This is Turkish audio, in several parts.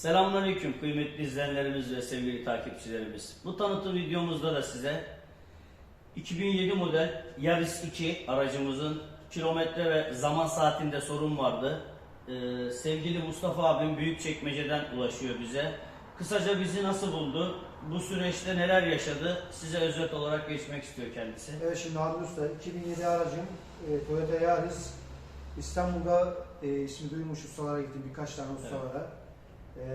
Selamünaleyküm kıymetli izleyenlerimiz ve sevgili takipçilerimiz. Bu tanıtım videomuzda da size 2007 model Yaris 2 aracımızın kilometre ve zaman saatinde sorun vardı. Ee, sevgili Mustafa abim Büyükçekmece'den ulaşıyor bize. Kısaca bizi nasıl buldu? Bu süreçte neler yaşadı? Size özet olarak geçmek istiyor kendisi. Evet şimdi Hamdi Usta 2007 aracım e, Toyota Yaris İstanbul'da e, ismi duymuş ustalara gittim birkaç tane ustalara. E,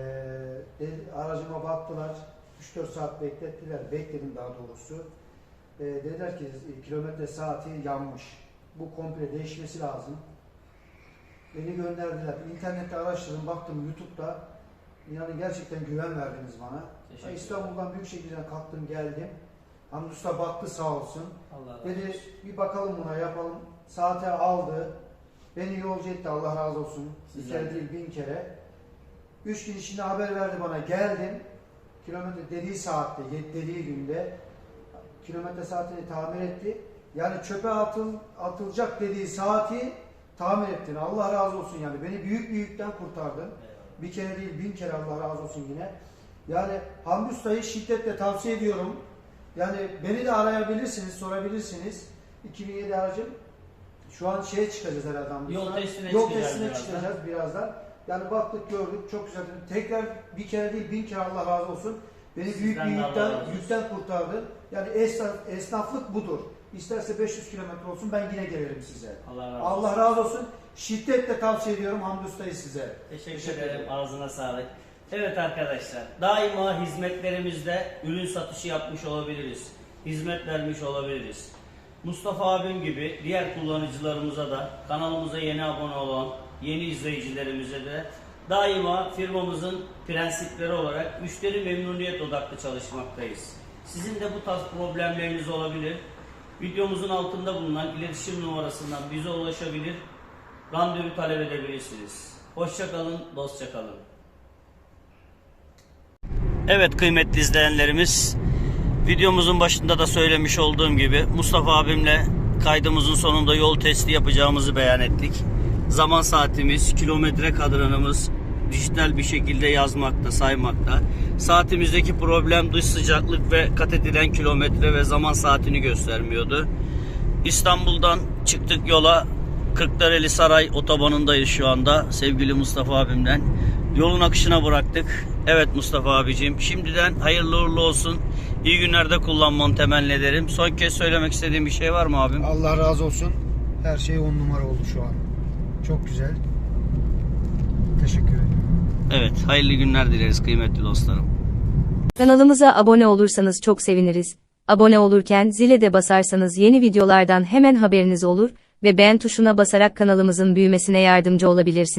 de- aracıma baktılar 3-4 saat beklettiler bekledim daha doğrusu. E, dediler ki e, kilometre saati yanmış. Bu komple değişmesi lazım. Beni gönderdiler. İnternette araştırdım baktım YouTube'da. Yani gerçekten güven verdiniz bana. Ederim. İstanbul'dan Büyükşehir'den kalktım geldim. Hamdi Usta baktı sağ olsun. Allah Dedi bir bakalım buna yapalım. Saate aldı. Beni yolcu etti Allah razı olsun. Bir Sizden kere de. değil bin kere. Üç gün içinde haber verdi bana. Geldim. Kilometre dediği saatte, dediği günde kilometre saatini tamir etti. Yani çöpe atıl, atılacak dediği saati tamir ettin. Allah razı olsun yani. Beni büyük bir yükten kurtardın. Bir kere değil bin kere Allah razı olsun yine. Yani Hamdi Usta'yı şiddetle tavsiye ediyorum. Yani beni de arayabilirsiniz, sorabilirsiniz. 2007 aracım. Şu an şeye çıkacağız herhalde Hamdi Yol testine Yol çıkacağız testine birazdan. çıkacağız birazdan. Yani baktık gördük çok güzel. Tekrar bir kere değil bin kere Allah razı olsun. Beni büyük bir Sizden de Allah yükten, olsun. yükten kurtardın. Yani esnaf, esnaflık budur. İsterse 500 kilometre olsun ben yine gelirim size. Allah razı olsun. Allah razı olsun. Şiddetle tavsiye ediyorum Hamdi Usta'yı size. Teşekkür, Teşekkür ederim. ederim. Ağzına sağlık. Evet arkadaşlar, daima hizmetlerimizde ürün satışı yapmış olabiliriz. Hizmet vermiş olabiliriz. Mustafa abim gibi diğer kullanıcılarımıza da kanalımıza yeni abone olan yeni izleyicilerimize de daima firmamızın prensipleri olarak müşteri memnuniyet odaklı çalışmaktayız. Sizin de bu tarz problemleriniz olabilir. Videomuzun altında bulunan iletişim numarasından bize ulaşabilir, randevu talep edebilirsiniz. Hoşça kalın, dostça kalın. Evet kıymetli izleyenlerimiz, videomuzun başında da söylemiş olduğum gibi Mustafa abimle kaydımızın sonunda yol testi yapacağımızı beyan ettik. Zaman saatimiz, kilometre kadranımız dijital bir şekilde yazmakta, saymakta. Saatimizdeki problem dış sıcaklık ve kat edilen kilometre ve zaman saatini göstermiyordu. İstanbul'dan çıktık yola Kırklareli Saray otobanındayız şu anda sevgili Mustafa abimden. Yolun akışına bıraktık. Evet Mustafa abicim şimdiden hayırlı uğurlu olsun. İyi günlerde kullanmanı temenni ederim. Son kez söylemek istediğim bir şey var mı abim? Allah razı olsun. Her şey on numara oldu şu an. Çok güzel. Teşekkür ederim. Evet hayırlı günler dileriz kıymetli dostlarım. Kanalımıza abone olursanız çok seviniriz. Abone olurken zile de basarsanız yeni videolardan hemen haberiniz olur ve beğen tuşuna basarak kanalımızın büyümesine yardımcı olabilirsiniz.